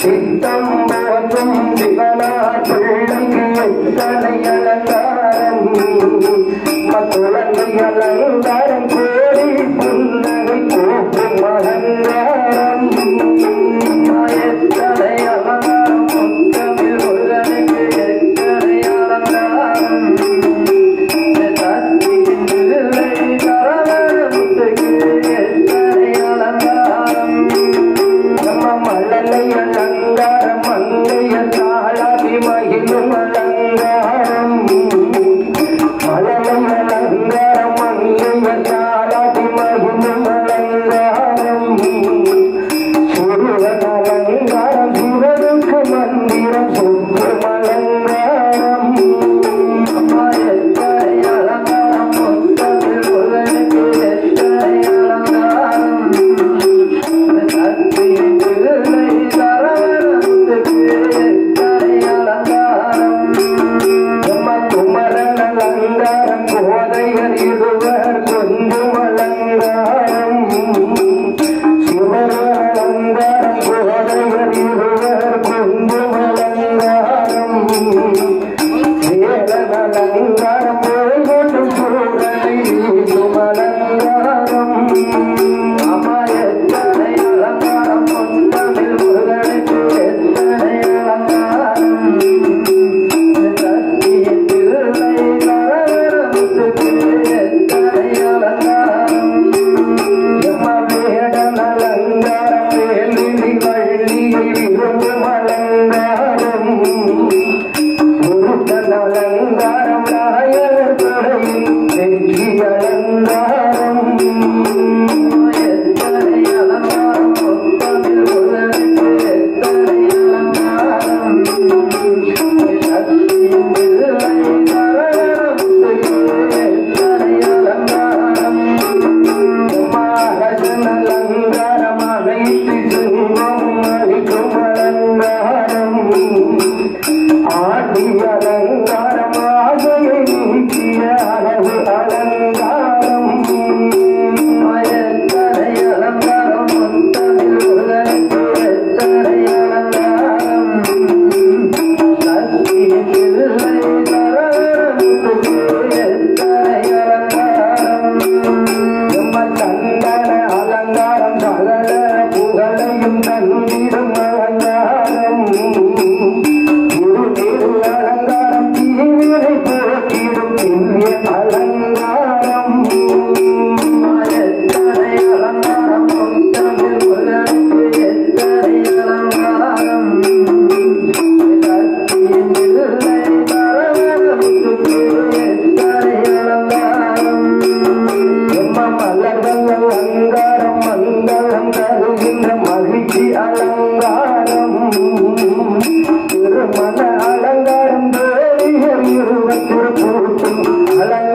సిద్ధం పోతుంది అలా పిల్లకి ఎత్తన Hallelujah. Amen. alive. good. என்ற மகிழ்ச்சி அலங்காரம். திருமண அலங்காரம் தேடிய இருவத்திற்கு அலங்காரம்.